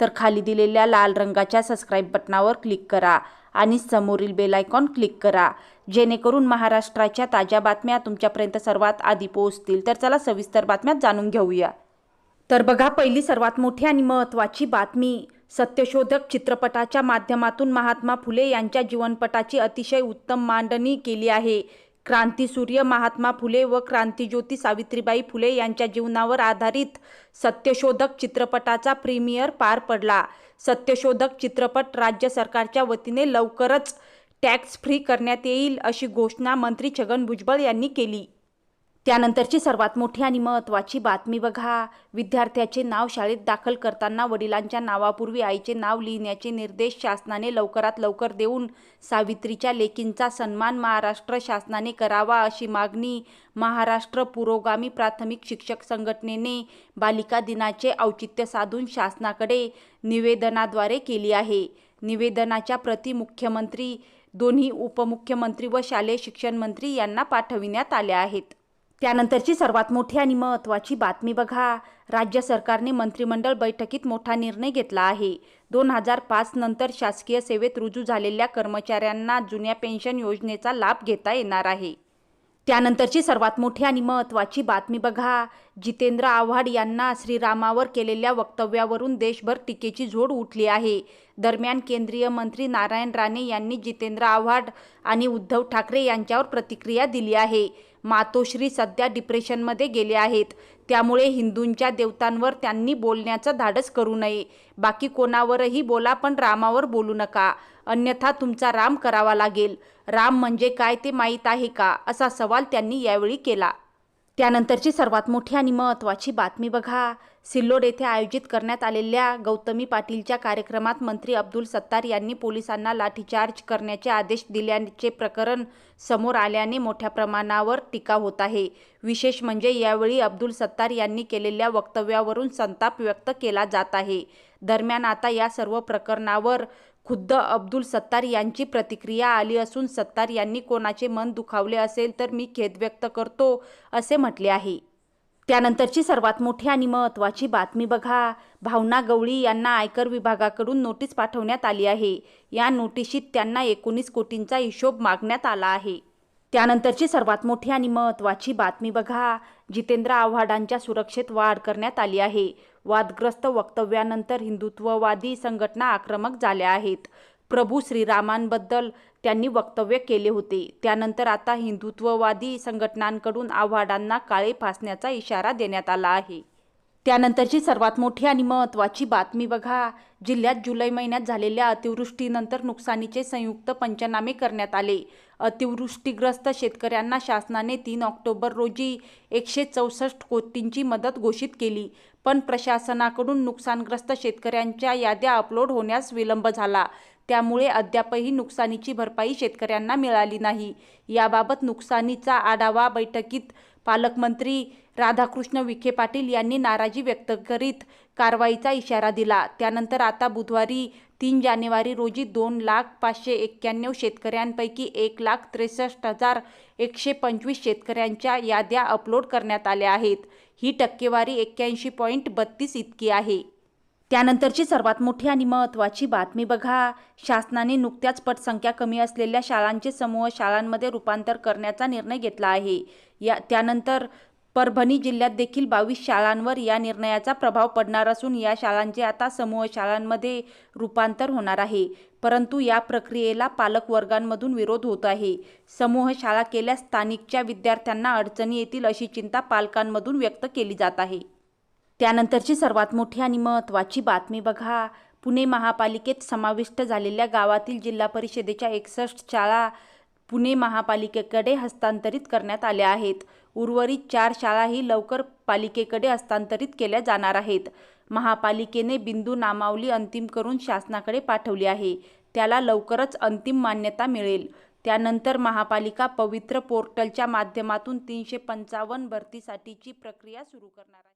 तर खाली दिलेल्या लाल रंगाच्या सबस्क्राईब बटनावर क्लिक करा आणि समोरील बेल आयकॉन क्लिक करा. जेणेकरून महाराष्ट्राच्या ताज्या बातम्या तुमच्यापर्यंत सर्वात आधी पोहोचतील. तर चला सविस्तर बातम्यात जाणून घेऊया. तर बघा पहिली सर्वात मोठी आणि महत्त्वाची बातमी सत्यशोधक चित्रपटाच्या माध्यमातून महात्मा फुले यांच्या जीवनपटाची अतिशय उत्तम मांडणी केली आहे. क्रांतीसूर्य महात्मा फुले व क्रांतीज्योती सावित्रीबाई फुले यांच्या जीवनावर आधारित सत्यशोधक चित्रपटाचा प्रीमियर पार पडला. सत्यशोधक चित्रपट राज्य सरकारच्या वतीने लवकरच टॅक्स फ्री करण्यात येईल अशी घोषणा मंत्री छगन भुजबळ यांनी केली. त्यानंतरची सर्वात मोठी आणि महत्त्वाची बातमी बघा. विद्यार्थ्याचे नाव शाळेत दाखल करताना वडिलांच्या नावापूर्वी आईचे नाव लिहिण्याचे निर्देश शासनाने लवकरात लवकर देऊन सावित्रीच्या लेकींचा सन्मान महाराष्ट्र शासनाने करावा अशी मागणी महाराष्ट्र पुरोगामी प्राथमिक शिक्षक संघटनेने बालिका दिनाचे औचित्य साधून शासनाकडे निवेदनाद्वारे केली आहे. निवेदनाच्या प्रति मुख्यमंत्री दोन्ही उपमुख्यमंत्री व शालेय शिक्षण मंत्री यांना पाठविण्यात आल्या आहेत. त्यानंतरची सर्वात मोठी आणि महत्त्वाची बातमी बघा. राज्य सरकारने मंत्रिमंडळ बैठकीत मोठा निर्णय घेतला आहे. दोन हजार पाच नंतर शासकीय सेवेत रुजू झालेल्या कर्मचाऱ्यांना जुन्या पेन्शन योजनेचा लाभ घेता येणार आहे. त्यानंतरची सर्वात मोठी आणि महत्त्वाची बातमी बघा. जितेंद्र आव्हाड यांना श्रीरामावर केलेल्या वक्तव्यावरून देशभर टीकेची झोड उठली आहे. दरम्यान केंद्रीय मंत्री नारायण राणे यांनी जितेंद्र आव्हाड आणि उद्धव ठाकरे यांच्यावर प्रतिक्रिया दिली आहे. मातोश्री सध्या डिप्रेशनमध्ये गेले आहेत. त्यामुळे हिंदूंच्या देवतांवर त्यांनी बोलण्याचं धाडस करू नये. बाकी कोणावरही बोला पण रामावर बोलू नका. अन्यथा तुमचा राम करावा लागेल. राम म्हणजे काय ते माहीत आहे का? असा सवाल त्यांनी यावेळी केला. त्यानंतरची सर्वात मोठी आणि महत्त्वाची बातमी बघा. सिल्लोड येथे आयोजित करण्यात आलेल्या गौतमी पाटीलच्या कार्यक्रमात मंत्री अब्दुल सत्तार यांनी पोलिसांना लाठीचार्ज करण्याचे आदेश दिल्याचे प्रकरण समोर आल्याने मोठ्या प्रमाणावर टीका होत आहे. विशेष म्हणजे यावेळी अब्दुल सत्तार यांनी केलेल्या वक्तव्यावरून संताप व्यक्त केला जात आहे. दरम्यान आता या सर्व प्रकरणावर खुद्द अब्दुल सत्तार यांची प्रतिक्रिया आली असून सत्तार यांनी कोणाचे मन दुखावले असेल तर मी खेद व्यक्त करतो असे म्हटले आहे. त्यानंतरची सर्वात मोठी आणि महत्त्वाची बातमी बघा. भावना गवळी यांना आयकर विभागाकडून नोटीस पाठवण्यात आली आहे. या नोटिशीत त्यांना एकोणीस कोटींचा हिशोब मागण्यात आला आहे. त्यानंतरची सर्वात मोठी आणि महत्त्वाची बातमी बघा. जितेंद्र आव्हाडांच्या सुरक्षेत वाढ करण्यात आली आहे. वादग्रस्त वक्तव्यानंतर हिंदुत्ववादी संघटना आक्रमक झाल्या आहेत. प्रभू श्रीरामांबद्दल त्यांनी वक्तव्य केले होते. त्यानंतर आता हिंदुत्ववादी संघटनांकडून आव्हाडांना काळे फासण्याचा इशारा देण्यात आला आहे. त्यानंतरची सर्वात मोठी आणि महत्त्वाची बातमी बघा. जिल्ह्यात जुलै महिन्यात झालेल्या अतिवृष्टीनंतर नुकसानीचे संयुक्त पंचनामे करण्यात आले. अतिवृष्टीग्रस्त शेतकऱ्यांना शासनाने तीन ऑक्टोबर रोजी एकशे चौसष्ट कोटींची मदत घोषित केली. पण प्रशासनाकडून नुकसानग्रस्त शेतकऱ्यांच्या याद्या अपलोड होण्यास विलंब झाला. त्यामुळे अद्यापही नुकसानीची भरपाई शेतकऱ्यांना मिळाली नाही. याबाबत नुकसानीचा आढावा बैठकीत पालकमंत्री राधाकृष्ण विखे पाटील यांनी नाराजी व्यक्त करीत कारवाईचा इशारा दिला. त्यानंतर आता बुधवारी तीन जानेवारी रोजी दोन लाख पाचशे एक्क्याण्णव शेतकऱ्यांपैकी एक लाख त्रेसष्ट हजार एकशे पंचवीस शेतकऱ्यांच्या याद्या अपलोड करण्यात आल्या आहेत. ही टक्केवारी एक्क्याऐंशी पॉईंट बत्तीस इतकी आहे. त्यानंतरची सर्वात मोठी आणि महत्त्वाची बातमी बघा. शासनाने नुकत्याच पटसंख्या कमी असलेल्या शाळांचे समूह शाळांमध्ये रूपांतर करण्याचा निर्णय घेतला आहे. या त्यानंतर परभणी जिल्ह्यात देखील बावीस शाळांवर या निर्णयाचा प्रभाव पडणार असून या शाळांचे आता समूह शाळांमध्ये रूपांतर होणार आहे. परंतु या प्रक्रियेला पालक वर्गांमधून विरोध होत आहे. समूह शाळा केल्यास स्थानिकच्या विद्यार्थ्यांना अडचणी येतील अशी चिंता पालकांमधून व्यक्त केली जात आहे. त्यानंतरची सर्वात मोठी आणि महत्त्वाची बातमी बघा. पुणे महापालिकेत समाविष्ट झालेल्या गावातील जिल्हा परिषदेच्या एकसष्ट शाळा पुणे महापालिकेकडे हस्तांतरित करण्यात आल्या आहेत. उर्वरित चार शाळाही लवकर पालिकेकडे हस्तांतरित केल्या जाणार आहेत. महापालिकेने बिंदू नामावली अंतिम करून शासनाकडे पाठवली आहे. त्याला लवकरच अंतिम मान्यता मिळेल. त्यानंतर महापालिका पवित्र पोर्टलच्या माध्यमातून तीनशे पंचावन्न भरतीसाठीची प्रक्रिया सुरू करणार आहे.